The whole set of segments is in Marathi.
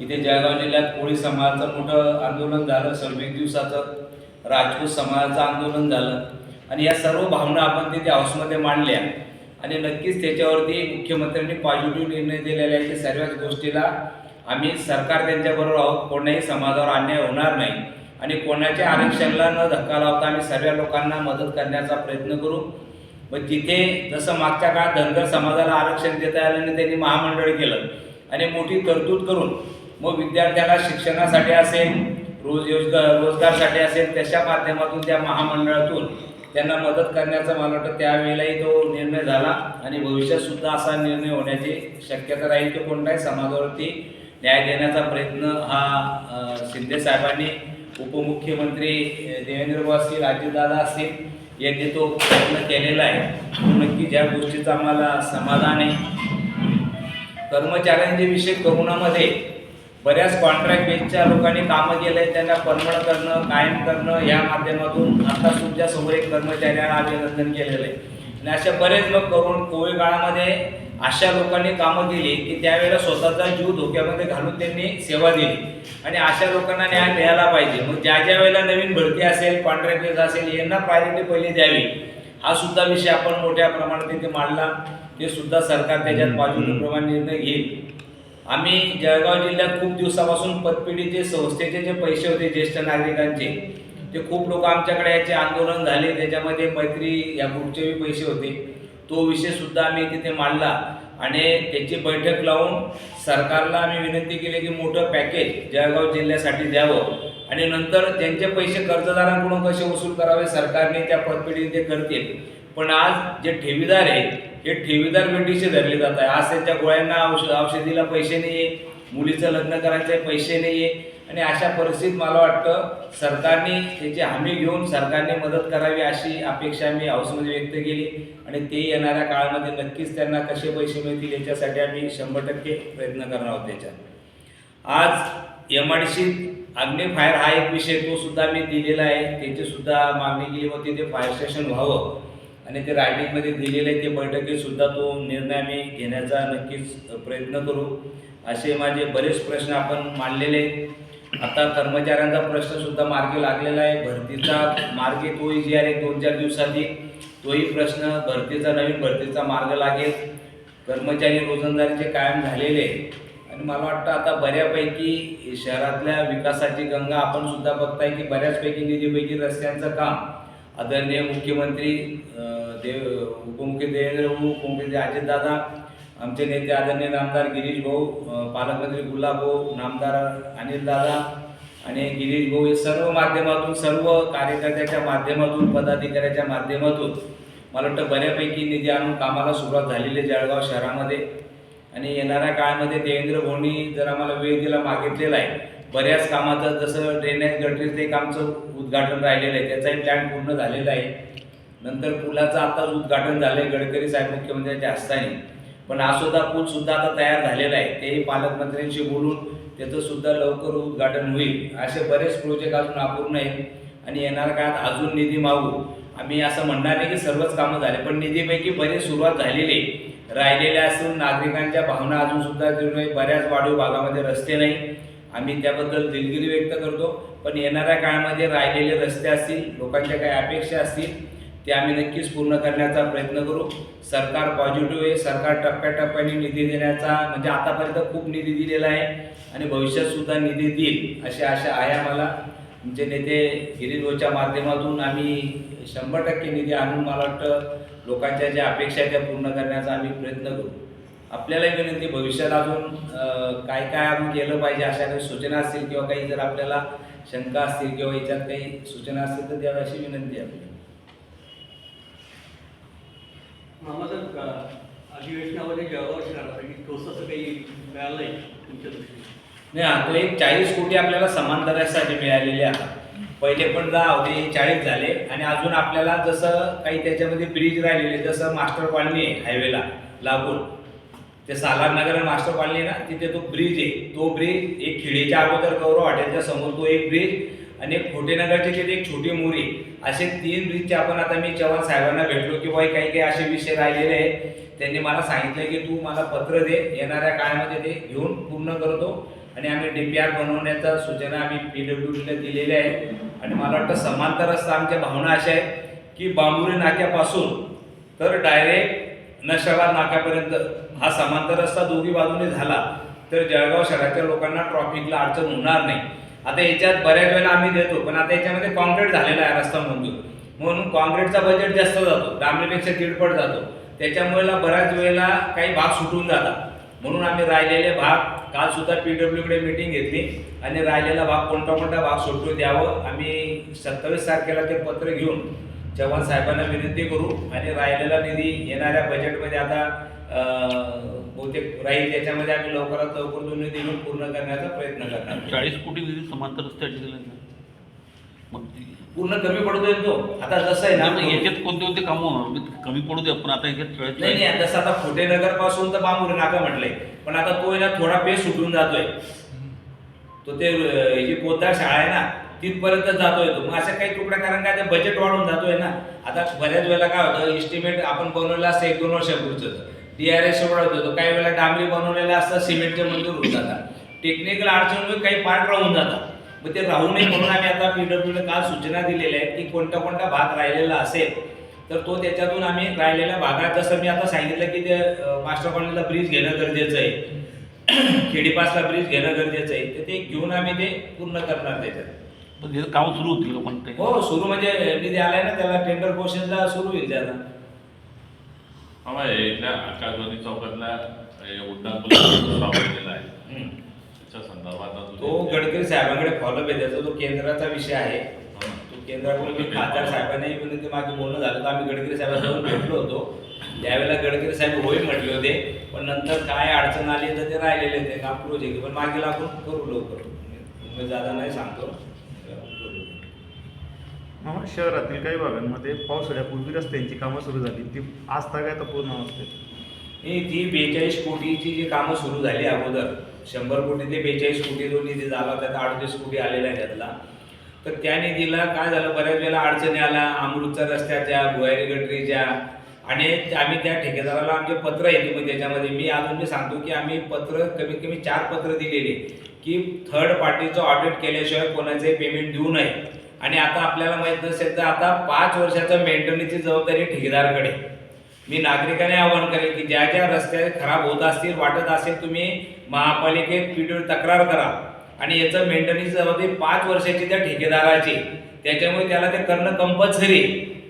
इथे जळगाव जिल्ह्यात कोळी समाजाचं मोठं आंदोलन झालं. सव्वीस दिवसाचं राजपूत समाजाचं आंदोलन झालं. आणि या सर्व भावना आपण तिथे हाऊसमध्ये मांडल्या. आणि नक्कीच त्याच्यावरती मुख्यमंत्र्यांनी पॉझिटिव्ह निर्णय दिलेला आहे की सर्वच गोष्टीला आम्ही सरकार त्यांच्याबरोबर आहोत. कोणाही समाजावर अन्याय होणार नाही. आणि कोणाच्या आरक्षणाला न धक्का लावता आम्ही सर्व लोकांना मदत करण्याचा प्रयत्न करू. मग तिथे जसं मागच्या काळात धनगर समाजाला आरक्षण देता आलं आणि त्यांनी महामंडळ केलं. आणि मोठी तरतूद करून मग विद्यार्थ्याला शिक्षणासाठी असेल रोज रोजगार रोजगारसाठी असेल त्याच्या माध्यमातून त्या महामंडळातून त्यांना मदत करण्याचा मला वाटतं त्यावेळेलाही तो निर्णय झाला आणि भविष्यातसुद्धा असा निर्णय होण्याची शक्यता राहील तो कोणताही समाजावरती न्याय देण्याचा प्रयत्न हा शिंदे साहेबांनी उपमुख्यमंत्री अ, देवेंद्र असतील राजीवदादा असतील यांनी तो प्रयत्न केलेला आहे. नक्की ज्या गोष्टीचं आम्हाला समाधान आहे कर्मचाऱ्यांचे विषय करोनामध्ये बऱ्याच कॉन्ट्रॅक्ट बेसच्या लोकांनी कामं केलंय त्यांना परमण करणं कायम करणं या माध्यमातून आता तुमच्यासमोर एक कर्मचाऱ्यांना अभिनंदन केलेलं आहे. आणि अशा बरेच लोक करून कोविड काळामध्ये अशा लोकांनी कामं केली की त्यावेळेला स्वतःचा जीव धोक्यामध्ये घालून त्यांनी सेवा दिली. आणि अशा लोकांना न्याय मिळाला पाहिजे. मग ज्या ज्या वेळेला नवीन भरती असेल कॉन्ट्रॅक्ट बेस असेल यांना प्रायोरिटी पहिली द्यावी. हा सुद्धा विषय आपण मोठ्या प्रमाणात तिथे मांडला. ते सुद्धा सरकार त्याच्यात पॉझिटिव्ह प्रमाणे निर्णय घेईल. आम्ही जळगाव जिल्ह्यात खूप दिवसापासून पतपिढीचे संस्थेचे जे पैसे होते ज्येष्ठ नागरिकांचे ते खूप लोक आमच्याकडे याचे आंदोलन झाले. त्याच्यामध्ये मैत्री या ग्रुपचे पैसे होते. तो विषय सुद्धा आम्ही तिथे मांडला. आणि त्याची बैठक लावून सरकारला आम्ही विनंती केली की मोठं पॅकेज जळगाव जिल्ह्यासाठी द्यावं. आणि नंतर त्यांचे पैसे कर्जदारांकडून कसे वसूल करावे सरकारने त्या पतपिढीने ते करतील. पण आज जे ठेवीदार आहे हे ठेवीदार भेटीचे धरले जात आहे आज त्यांच्या गोळ्यांना औषध औषधीला पैसे नाही आहे मुलीचं लग्न करायचे पैसे नाही आहे आणि अशा परिस्थितीत मला वाटतं सरकारने त्याची हमी घेऊन सरकारने मदत करावी अशी अपेक्षा मी हाऊसमध्ये व्यक्त केली. आणि ते येणाऱ्या काळामध्ये नक्कीच त्यांना कसे पैसे मिळतील याच्यासाठी आम्ही शंभर टक्के प्रयत्न करणार आहोत त्याच्यात. आज एम आय डी अग्ने फायर हा एक विषय तो सुद्धा मी दिलेला आहे. त्याची सुद्धा मागणी केली होती ते फायर स्टेशन व्हावं आणि ते रायटिंगमध्ये दिलेलं आहे ते बैठकीतसुद्धा तो निर्णय आम्ही घेण्याचा नक्कीच प्रयत्न करू. असे माझे बरेच प्रश्न आपण मांडलेले आहेत. आता कर्मचाऱ्यांचा प्रश्न सुद्धा मार्गी लागलेला आहे. भरतीचा मार्गी तोही जी आहे दोन चार दिवसांनी तोही प्रश्न भरतीचा नवीन भरतीचा मार्ग लागेल. कर्मचारी रोजंदारीचे कायम झालेले आणि मला वाटतं आता बऱ्यापैकी शहरातल्या विकासाची गंगा आपण सुद्धा बघताय की बऱ्याचपैकी निधीपैकी रस्त्यांचं काम आदरणीय मुख्यमंत्री देव उपमुख्य देवेंद्र उपमुख्यमंत्री अजितदादा आमचे नेते आदरणीय नामदार गिरीश भाऊ पालकमंत्री गुलाब भाऊ नामदार अनिल दादा आणि गिरीश भाऊ हे सर्व माध्यमातून सर्व कार्यकर्त्याच्या माध्यमातून पदाधिकाऱ्याच्या माध्यमातून मला वाटतं बऱ्यापैकी निधी आणून कामाला सुरुवात झालेली आहे जळगाव शहरामध्ये. आणि येणाऱ्या काळामध्ये देवेंद्र भोवनी जर आम्हाला वेळ दिला मागितलेला आहे बऱ्याच कामाचं जसं ड्रेनेज गटरीचं एक आमचं उद्घाटन राहिलेलं आहे त्याचाही प्लॅन पूर्ण झालेला आहे. नंतर पुलाचं आताच उद्घाटन झालं आहे गडकरी साहेब मुख्यमंत्र्यांच्या हस्ताने. पण हा सुद्धा पूल सुद्धा आता तयार झालेला आहे. तेही पालकमंत्र्यांशी बोलून त्याचं सुद्धा लवकर उद्घाटन होईल. असे बरेच प्रोजेक्ट अजून अपूर्ण आहेत. आणि येणाऱ्या काळात अजून निधी मागू. आम्ही असं म्हणणार नाही की सर्वच कामं झाले पण निधीपैकी बरीच सुरुवात झालेली आहे. राहिलेल्या असून नागरिकांच्या भावना अजून सुद्धा बऱ्याच वाढीव भागामध्ये रस्ते नाही. आम्ही त्याबद्दल दिलगिरी व्यक्त करतो. पण येणाऱ्या काळामध्ये राहिलेले रस्ते असतील लोकांच्या काही अपेक्षा असतील ते आम्ही नक्कीच पूर्ण करण्याचा प्रयत्न करू. सरकार पॉझिटिव्ह आहे सरकार टप्प्याटप्प्याने निधी देण्याचा म्हणजे आतापर्यंत खूप निधी दिलेला आहे आणि भविष्यात सुद्धा निधी देईल अशी आशा आहे आम्हाला. आमचे नेते गिरीजोच्या माध्यमातून आम्ही शंभर टक्के निधी आणून मला वाटतं लोकांच्या ज्या अपेक्षा आहेत त्या पूर्ण करण्याचा आम्ही प्रयत्न करू. आपल्यालाही विनंती भविष्यात अजून काय काय आपण केलं पाहिजे अशा काही सूचना असतील किंवा काही जर आपल्याला शंका असतील किंवा याच्यात काही सूचना असतील तर द्यावी अशी विनंती आहे. आपली मामा अधिवेशनामध्ये जळगाव शहरासाठी ठोस असं काही मिळालं आहे तुमच्या दृष्टीने. नाही आपले एक चाळीस कोटी आपल्याला समांतरासाठी मिळालेले आहे पहिले पण दहा होते चाळीस झाले. आणि अजून आपल्याला जसं काही त्याच्यामध्ये ब्रिज राहिलेले जसं मास्टर कॉलनी आहे हायवेला लागून ते सालारनगर मास्टर कॉलनी आहे ना तिथे तो ब्रिज आहे. तो ब्रिज एक खिडीच्या अगोदर गौरव हॉटेलच्या समोर तो एक ब्रिज आणि एक खोटेनगरचे तिथे एक छोटी मोरी असे तीन ब्रिजचे आपण आता मी चव्हाण साहेबांना भेटलो की बाई काही काही असे विषय राहिलेले आहे त्यांनी मला सांगितलं की तू मला पत्र दे येणाऱ्या काळामध्ये ते घेऊन पूर्ण करतो. आणि आम्ही डी पी आर बनवण्याच्या सूचना आम्ही पी डब्ल्यू डीला दिलेल्या आहेत. आणि मला वाटतं समांतर रस्ता आमच्या भावना अशा आहेत की बांबुरी नाक्यापासून तर डायरेक्ट नशाबाद नाक्यापर्यंत हा समांतर रस्ता दोघी बाजूने झाला तर जळगाव शहराच्या लोकांना ट्रॉफिकला अडचण होणार नाही. आता याच्यात बऱ्याच वेळेला आम्ही देतो पण आता याच्यामध्ये कॉन्क्रीट झालेला आहे रस्ता मंजूर म्हणून कॉन्क्रीटचा बजेट जास्त जातो डांबरीपेक्षा दीडपट जातो. त्याच्यामुळे बऱ्याच वेळेला काही भाग सुटून जातात. म्हणून आम्ही राहिलेले भाग कालसुद्धा पी डब्ल्यूकडे मीटिंग घेतली आणि राहिलेला भाग कोणता कोणता भाग सुटू द्यावं आम्ही सत्तावीस तारखेला ते पत्र घेऊन चव्हाण साहेबांना विनंती करू आणि राहिलेला निधी येणाऱ्या बजेटमध्ये आता बहुतेक राहील त्याच्यामध्ये आम्ही लवकरात लवकर तो निधी घेऊन पूर्ण करण्याचा प्रयत्न करणार. चाळीस कोटी समांतर दिला ना. मग ती- पूर्ण कमी पडतोय तो. आता जसं आहे नाही, ना याच्यात कोणते कोणते कामं होणार? कमी पडू दे पण आता याच्यात चाळीस नाही नाही जसं आता फुटेनगरपासून तर बांबुरे नाका म्हटलंय पण आता तो आहे ना थोडा पेस सुटून जातोय. तो ते अं, ही जी पोद्दार शाळा आहे ना तिथपर्यंत जातोय तो. मग असं काही तुकड्या कारण काय ते बजेट वाढून जातोय ना. आता बऱ्याच वेळेला काय होतं इस्टिमेट आपण बनवलेलं असतं एक दोन वर्षापूर्वीचं. डी आर एस होतं. काही वेळेला डांबरी बनवलेलं असतं सिमेंटचे मंजूर होऊन जातात. टेक्निकल अडचणीमुळे काही पार्ट राहून जातात. मग ते राहू नये म्हणून आम्ही आता पीडब्ल्यूने काल सूचना दिलेल्या आहेत की कोणता कोणता भाग राहिलेला असेल तर तो त्याच्यातून आम्ही राहिलेल्या भागात जसं मी आता सांगितलं की ते मास्टर कॉलनीला ब्रिज घेणं गरजेचं आहे. खेडीपासला ब्रिज घेणं गरजेचं आहे. तर ते घेऊन आम्ही ते पूर्ण करणार त्याच्यात. पण हे काम सुरू होतील लोकांना हो सुरू म्हणजे निधी आलाय ना त्याला टेंडर प्रोसेसला सुरू होईल त्याला आम्हाला इथल्या आकाशवाणी चौकातला हे उड्डाण पूल राबवलेला आहे. त्याच्या संदर्भात आता तो गडकरी साहेबांकडे फॉलोअप आहे. त्याचा तो केंद्राचा विषय आहे. तो केंद्राकडून मी खासदार साहेबांनाही विनंती मागे बोलणं झालं तर आम्ही गडकरी साहेबांसोबत भेटलो होतो. त्यावेळेला गडकरी साहेब होय म्हटले होते. पण नंतर काय अडचण आली तर ते राहिलेले ते काम प्रोजेक्ट पण मागे लागून करू लवकर. मी जादा नाही सांगतो. करू. मामा शहरातील काही भागांमध्ये पावसाळ्यापूर्वी रस्त्यांची कामं सुरू झाली. ती आज तागायत पूर्ण असते ही ती बेचाळीस कोटीची जी कामं सुरू झाली अगोदर शंभर कोटी ते बेचाळीस कोटी जो निधी झाला त्यात अडतीस कोटी आलेला आहे त्यातला. तर त्या निधीला काय झालं बऱ्याच वेळेला अडचणी आल्या अमृतच्या रस्त्याच्या भुयारी गटरीच्या आणि आम्ही त्या ठेकेदाराला आमचे पत्र येते मग त्याच्यामध्ये मी अजून मी सांगतो की आम्ही पत्र कमीत कमी चार पत्र दिलेले की थर्ड पार्टीचं ऑडिट केल्याशिवाय कोणाचे पेमेंट देऊ नये. आणि आता आपल्याला माहीत नसेल तर आता पाच वर्षाचं मेंटेनन्सची जबाबदारी ठेकेदारकडे मी नागरिकांना आवाहन करेल की ज्या ज्या रस्ते खराब होत असतील वाटत असेल तुम्ही महापालिकेत पीडीओ तक्रार करा. आणि याचं मेंटेनन्सची जबाबदारी पाच वर्षाची त्या ठेकेदाराची त्याच्यामुळे त्याला ते करणं कंपल्सरी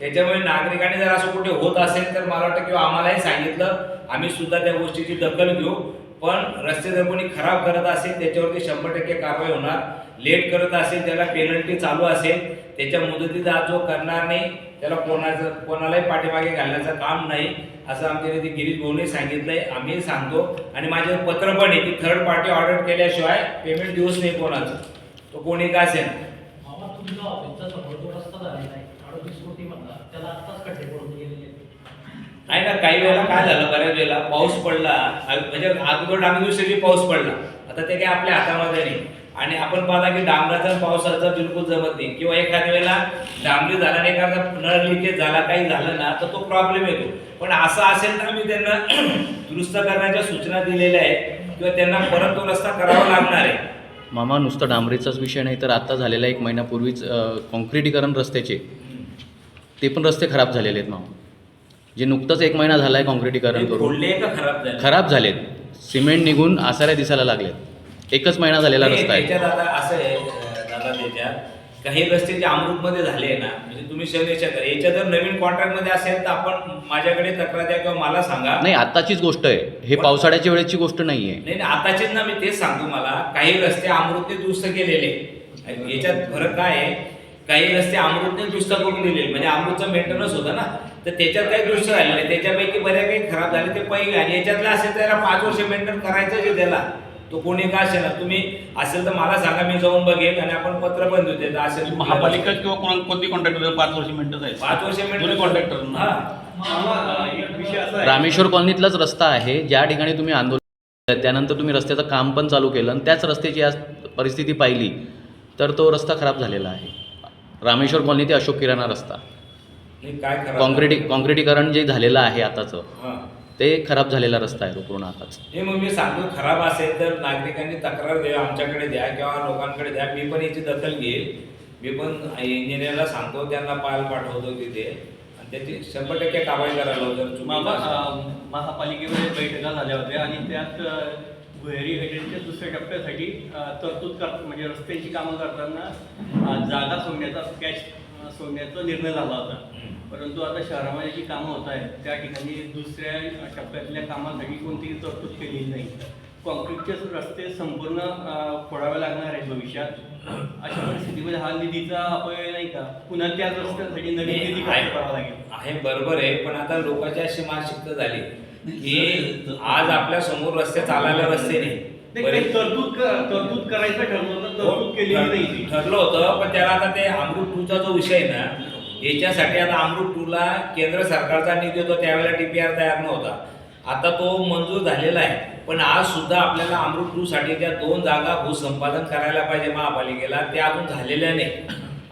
त्याच्यामुळे नागरिकांनी जर असं कुठे होत असेल तर मला वाटतं किंवा आम्हालाही सांगितलं आम्ही सुद्धा त्या गोष्टीची दखल घेऊ. पण रस्ते जर कोणी खराब करत असेल त्याच्यावरती शंभर टक्के कारवाई होणार. लेट करत असेल त्याला पेनल्टी चालू असेल त्याच्या मुदतीत आज जो करणार नाही त्याला कोणाचं कोणालाही पाठीमागे घालण्याचं काम नाही असं आमच्या तिथे गिरीश भाऊने आहे आम्ही सांगतो. आणि माझे पत्र पण आहे की थर्ड पार्टी ऑर्डर केल्याशिवाय पेमेंट देऊच नाही कोणाचं. तो कोणी का असेल मामा तुमचा ऑफिसचा समोर जो रस्ता झालेला आहे अडतीस कोटी म्हणला त्याला आत्ताच खड्डे पडून गेलेले आहेत. आहे ना काही वेळेला काय झालं बऱ्याच वेळेला पाऊस पडला. म्हणजे अगोदर डांबरी दिवशी पाऊस पडला. आता ते काय आपल्या हातामध्ये नाही. आणि आपण पाहता की डांबराचा पावसाचा बिलकुल जमत नाही. किंवा एखाद्या वेळेला डांबरी झाला आणि एखादा नळ लिकेज झाला काही झालं ना तर तो प्रॉब्लेम येतो. पण असं असेल तर आम्ही त्यांना दुरुस्त करण्याच्या सूचना दिलेल्या आहेत. किंवा त्यांना परत तो रस्ता करावा लागणार आहे. मामा नुसतं डांबरीचाच विषय नाही तर आता झालेला एक महिन्यापूर्वीच अ, काँक्रिटीकरण रस्त्याचे. ते पण रस्ते खराब झालेले आहेत मामा. जे नुकतंच एक महिना झाला आहे काँक्रिटीकरण ते करून. फोडले का खराब झाले? खराब झालेत. सिमेंट निघून आसाऱ्या दिसायला लागलेत. एकच महिना झालेला नाही, रस्ता आहे. त्याच्यात आता असं आहे अं, दादा त्याच्यात काही रस्ते जे अमृतमध्ये झाले ना म्हणजे तुम्ही शहर याच्या जर नवीन कॉन्ट्रॅक्टमध्ये असेल तर आपण माझ्याकडे तक्रार द्या किंवा मला सांगा. नाही आत्ताचीच गोष्ट आहे. हे पावसाळ्याच्या वेळेची गोष्ट नाही आहे नाही नाही, आताचेच ना मी तेच सांगतो मला. काही रस्ते अमृतने दुरुस्त केलेले याच्यात फरक काय आहे? काही रस्ते अमृतने दुरुस्त करून दिलेले. म्हणजे अमृतचं मेंटेनन्स होतं ना तर त्याच्यात काही दुरुस्त झाले नाही. त्याच्यापैकी बऱ्यापैकी खराब झाले ते पहिले. आणि याच्यातलं असेल तर त्याला पाच वर्ष मेंटेन करायचं आहे त्याला. तो कोणी का असेल ना? तुम्ही असेल तर मला सांगा मी जाऊन बघेल आणि आपण पत्र पण देऊ त्याचं. असेल महापालिका किंवा कोणा कोणती कॉन्ट्रॅक्टर पाच वर्ष मेंटेन जायचं पाच वर्ष मेंटेन कॉन्ट्रॅक्टर हा. आहे रामेश्वर कॉलनीतलाच रस्ता आहे. ज्या ठिकाणी तुम्ही आंदोलन केलं, त्यानंतर तुम्ही रस्त्याचं काम पण चालू केलं आणि त्याच रस्त्याची आज परिस्थिती पाहिली तर तो रस्ता खराब झालेला आहे. रामेश्वर कॉलनी ते अशोक किराणा रस्ता. नाही, काय खराब कॉन्क्रिटी कॉन्क्रिटीकरण जे झालेलं आहे आताचं हा. ते खराब झालेला रस्ता आहे तो पूर्ण आताच. हे मग मी सांगतो खराब असेल तर नागरिकांनी तक्रार द्या आमच्याकडे द्या किंवा लोकांकडे द्या. मी पण याची दखल घेईल. मी पण इंजिनियरला सांगतो त्यांना पाल पाठवतो तिथे. आणि त्याची शंभर टक्के कारवाई करायला. अं, महापालिकेमध्ये बैठका झाल्या होत्या आणि त्यात अं, भुयारी हेडच्या दुसऱ्या टप्प्यासाठी तरतूद कर म्हणजे रस्त्याची कामं करताना जागा सोडण्याचा अं, सोडण्याचा निर्णय झाला होता. परंतु आता शहरामध्ये जी कामं होत आहेत त्या ठिकाणी दुसऱ्या टप्प्यातल्या कामासाठी कोणतीही तरतूद केलेली नाही. कॉन्क्रीटचे रस्ते संपूर्ण फोडावे लागणार आहेत भविष्यात. अशा परिस्थितीमध्ये हा निधीचा अपव्यय नाही का? पुन्हा त्याच रस्त्यासाठी नवीन निधी करावा लागेल. आहे बरोबर आहे. पण आता लोकांची अशी मानसिकता झाली. की आज आपल्यासमोर रस्ते चालायला रस्ते नाही. तरतूद करायचं ठरलं होतं तरतूद केलेली नाही ती. ठरलं होतं पण त्याला आता ते अमृत टूचा जो विषय आहे ना याच्यासाठी आता अमृत टूला केंद्र सरकारचा निधी होता त्यावेळेला डीपीआर तयार नव्हता. आता तो मंजूर झालेला आहे. पण आज सुद्धा आपल्याला अमृत टू साठी त्या दोन जागा भूसंपादन करायला पाहिजे महापालिकेला त्या अजून झालेल्या नाही.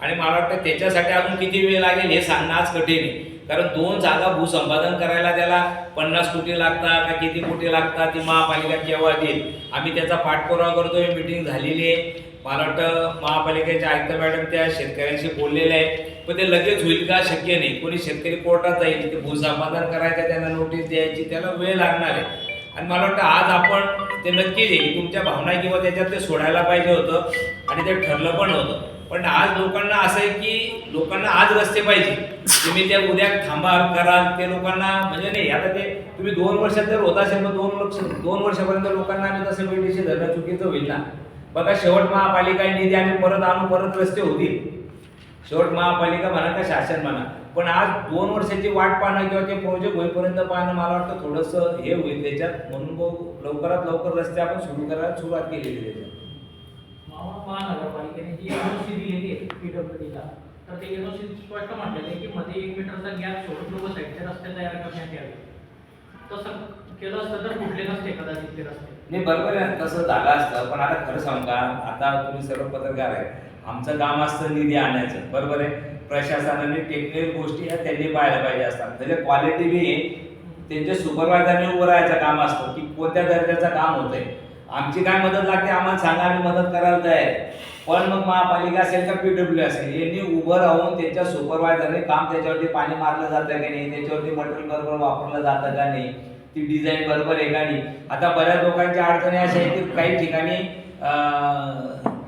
आणि मला वाटतं त्याच्यासाठी अजून किती वेळ लागेल हे सांगणं आज कठीण आहे. कारण दोन जागा भूसंपादन करायला त्याला पन्नास कोटी लागतात का किती कोटी लागतात ती महापालिका केव्हा देईल? आम्ही त्याचा पाठपुरावा करतोय मिटिंग झालेली आहे. मला वाटतं महापालिकेचे आयुक्त मॅडम त्या शेतकऱ्यांशी बोललेले आहे पण ते लगेच होईल का? शक्य नाही. कोणी शेतकरी कोर्टात जाईल ते भूसंपादन करायचं त्यांना नोटीस द्यायची त्याला वेळ लागणार आहे. आणि मला वाटतं आज आपण ते नक्कीच येईल तुमच्या भावना किंवा त्याच्यात ते सोडायला पाहिजे होतं आणि ते ठरलं पण होतं. पण आज लोकांना असं आहे की लोकांना आज रस्ते पाहिजे. तुम्ही त्या उद्या थांबा कराल ते लोकांना म्हणजे नाही आता ते तुम्ही दोन वर्षात जर होत असेल मग दोन वर्ष दोन वर्षापर्यंत लोकांना आम्ही तसं वेळेशी धरणं चुकीचं होईल ना. बघा शेवट महापालिका निधी आम्ही परत आणू परत रस्ते होतील. शेवट महापालिका म्हणा का शासन म्हणा. पण आज दोन वर्षाची वाट पाहणं किंवा ते प्रोजेक्ट होईपर्यंत पाहणं मला वाटतं थोडंसं हे होईल त्याच्यात. म्हणून लवकरात लवकर रस्ते आपण सुरू करायला सुरुवात केलेली त्याच्यात. महानगरपालिकेने जी एनओसी दिलेली आहे पीडब्ल्यूडीला तर ते एनओसी स्पष्ट म्हटलेलं आहे की मध्ये एक मीटरचा गॅप सोडून लोक साईडचे रस्ते तयार करण्यात यावे. तसं केलं असतं तर कुठले नसते कदाचित ते रस्ते. नाही बरोबर आहे. तसं झालं असतं. पण आता खरं सांगू का? आता तुम्ही सर्व पत्रकार आहे आमचं काम असतं निधी आणायचं. बरोबर आहे? प्रशासनाने टेक्निकल गोष्टी ह्या त्यांनी पाहायला पाहिजे असतात. म्हणजे त्याच्या क्वालिटी बी त्यांच्या सुपरवायझरने उभं राहायचं काम असतं. की कोणत्या दर्जाचं काम होतंय? आमची काय मदत लागते? आम्हाला सांगा आम्ही मदत करायला तयार आहे. पण मग महापालिका असेल का पीडब्ल्यू असेल यांनी उभं राहून त्यांच्या सुपरवायझरने काम त्याच्यावरती पाणी मारलं जातं की नाही? त्याच्यावरती मटेरियल बरोबर वापरलं जातं का नाही? ती डिझाईन बरोबर आहे का नाही? आता बऱ्याच लोकांच्या अडचणी अशा आहेत की काही ठिकाणी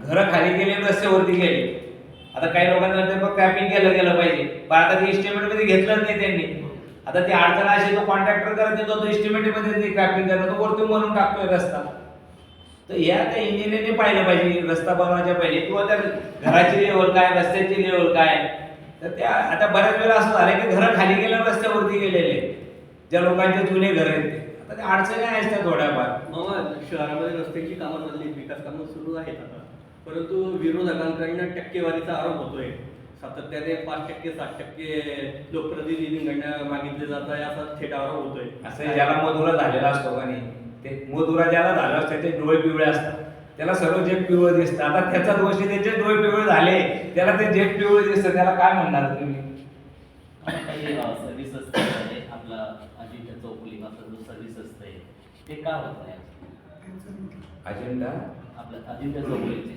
घरं खाली गेले रस्त्यावरती गेले. आता काही लोकांना ते केलं गेलं पाहिजे. पण आता ते इस्टिमेटमध्ये मध्ये घेतलंच नाही त्यांनी. आता ती अडचण अशी तो कॉन्ट्रॅक्टर करत येतो तो इस्टिमेटमध्ये मध्ये क्रॅपिंग करतो. तो वरती म्हणून टाकतोय रस्ता. तर या त्या इंजिनियरने पाहिलं पाहिजे रस्ता बनवायच्या पहिले. किंवा त्या घराची लेवल काय रस्त्याची लेवल काय. तर त्या आता बऱ्याच वेळा असं झालं की घरं खाली गेल्या रस्त्यावरती गेलेले. ज्या लोकांचे जुने घर आहेत ते. आता त्या अडचणी आहेत त्या थोड्याफार. मामा शहरामध्ये रस्त्याची कामं चालली विकास कामं सुरू आहेत आता. परंतु विरोधकांकडनं टक्केवारीचा आरोप होतोय. सातत्याने पाच टक्के सात टक्के लोकप्रतिनिधींकडनं मागितले जात आहे असा थेट आरोप होतोय. असं ज्याला मधुरा झालेला असतो का नाही? ते मधुरा ज्याला झाला असतो त्याचे डोळे पिवळे असतात. त्याला सर्व जग पिवळं दिसतं आता त्याचा दोष आहे, त्याचे डोळे पिवळे झाले त्याला ते जग पिवळे दिसतं त्याला काय म्हणणार तुम्ही? सर्व्हिस असते आपला अजिंठा चौफुलीमाचा जो सर्व्हिस असते ते का होत नाही? अजेंडा आपलं अजिंठा चौफुलीचे.